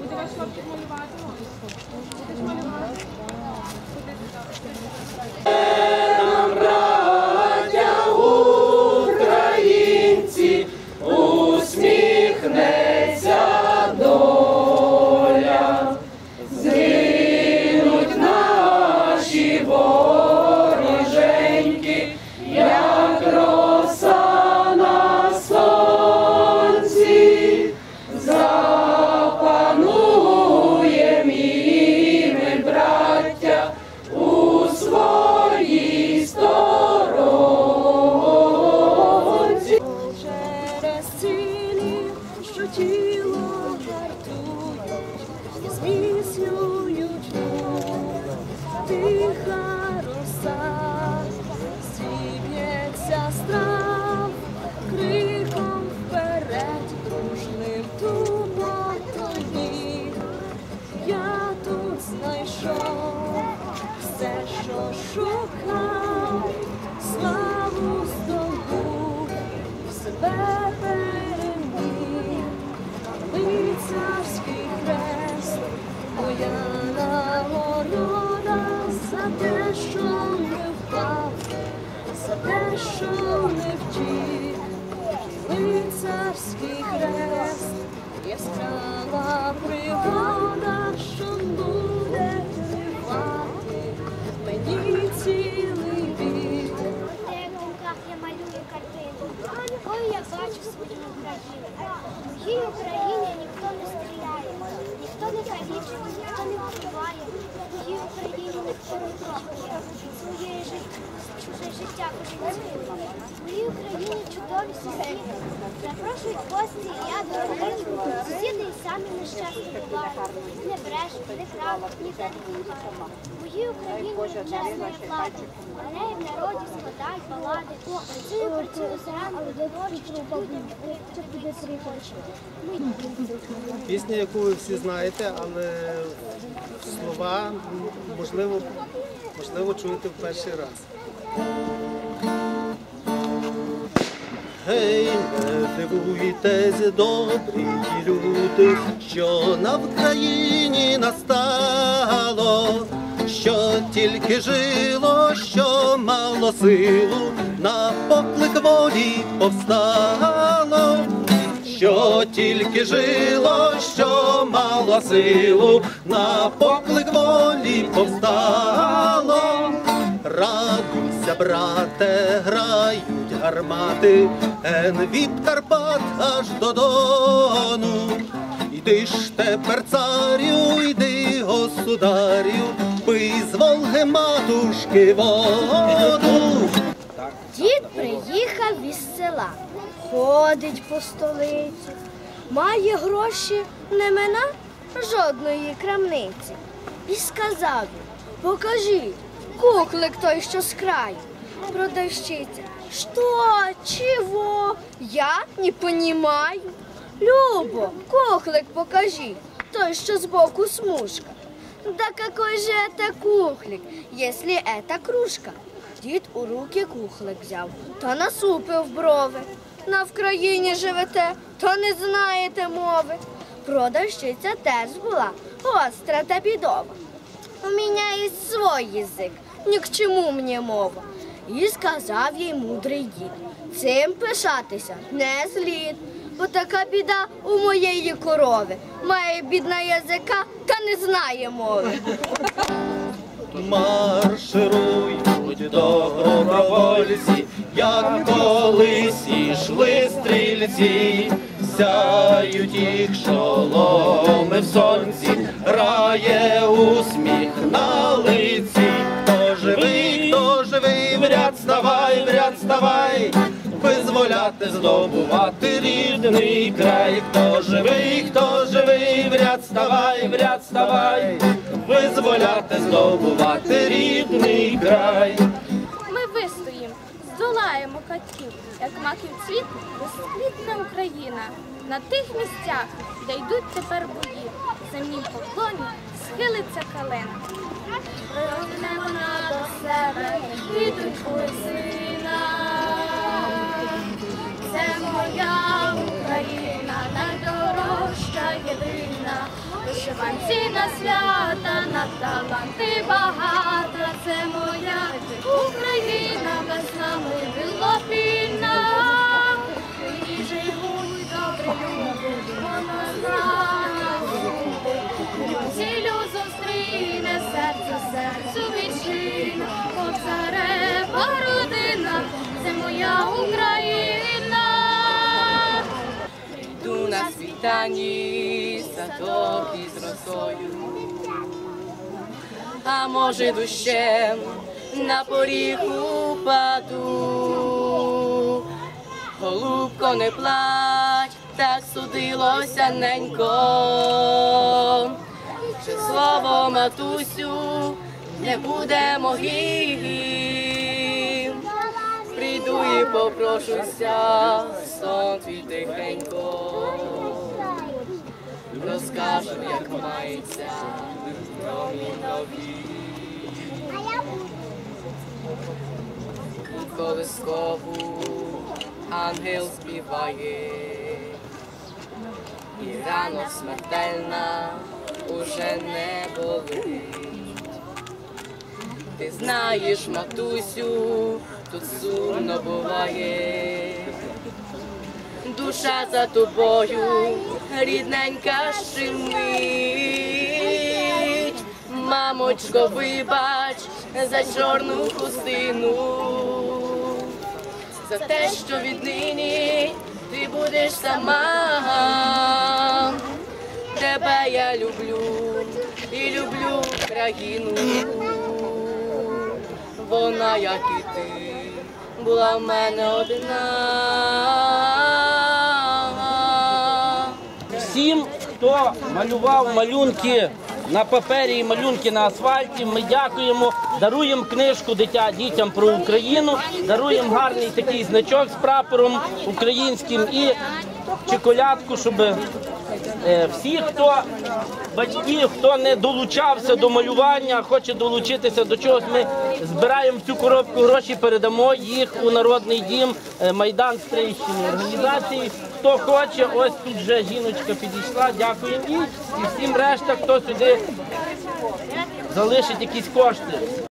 Буде ваш хлопчик малювати? Моя нагорода за те, що не впав, за те, що не втік, лицарський хрест, яскрава пригода, що буде тривати мені цілий вік. В думках я малюю картину, якою я бачу свою Україну. В моїй Україні ніхто не стріляє, не ніхто не вбиває. В моїй Україні ніхто не Україні чудові сусіди. Запрошують гості, і я до. І самі нещасні. Не брешуть, не крадуть, ніде не моїй Україні чесна влада. В неї в народі складають балади. Працюю, працюю зранку до ночі, не Пісня, яку ви всі знаєте, але слова, можливо, можливо, чуєте в перший раз. Гей, не дивуйтесь, добрі люди, що на Вкраїні настало, що тільки жило, що мало силу, на поклик волі повстало що тільки жило, що мало силу, на поклик волі повстало. Радуйся, брате, грають гармати, ен від Карпат аж до Дону. Йди ж тепер царю, йди, государю, пий з Волги матушки воду. Дід приїхав із села, ходить по столиці, має гроші не мина жодної крамниці. І сказав покажіть, куклик той, що з краю. Продавщиця, що, чого? Я не понімаю. Любо, кухлик покажи, той, що збоку смужка. Да какой же это кухлик, если это кружка? Дід у руки кухлик взяв та насупив брови. На Вкраїні живете, та не знаєте мови. Продавщиця теж була остра та бідова. У мене є свій язик, ні к чому мені мова. І сказав їй мудрий дід. Цим пишатися не слід, бо така біда у моєї корови. Має бідна язика та не знає мови. Марширують добровольці, як колись ішли стрільці, сяють їх шоломи в сонці, грає усміх визволяти, здобувати рідний край. Хто живий, хто живий, в ряд ставай, в ряд ставай, визволяти, здобувати рідний край. Ми вистоїм, здолаємо катів, як маків цвіт, розквітне Україна. На тих місцях, де йдуть тепер бої, земнім поклоні, схилиться калина. Пригорне вона до себе квіточку і Вишиванці на свята, на таланти багата. Це моя Україна, без нами білопільна. На світанні садок із росою, а може дощем на поріг упаду. Голубко, не плач, так судилося ненько. Чи слово матусю не буде могил. Прийду і попрошуся, сон твій тихенько. Розкажу, як мається домі нові. Колискову ангел співає, і рано смертельна уже не болить. Ти знаєш, матусю, тут сумно буває. Душа за тобою, рідненька щемить. Мамочко, вибач за чорну хустину, за те, що віднині ти будеш сама. Тебе я люблю і люблю країну. Вона, як і ти, була в мене одна. Хто малював малюнки на папері і малюнки на асфальті, ми дякуємо. Даруємо книжку дитя дітям про Україну, даруємо гарний такий значок з прапором українським і чоколядку, щоб всі, хто батьки, хто не долучався до малювання, хоче долучитися до чогось, ми збираємо цю коробку гроші, передамо їх у народний дім е, Майдан Стрийщини організації. Хто хоче, ось тут вже жіночка підійшла. Дякуємо їй і всім решта, хто сюди залишить якісь кошти.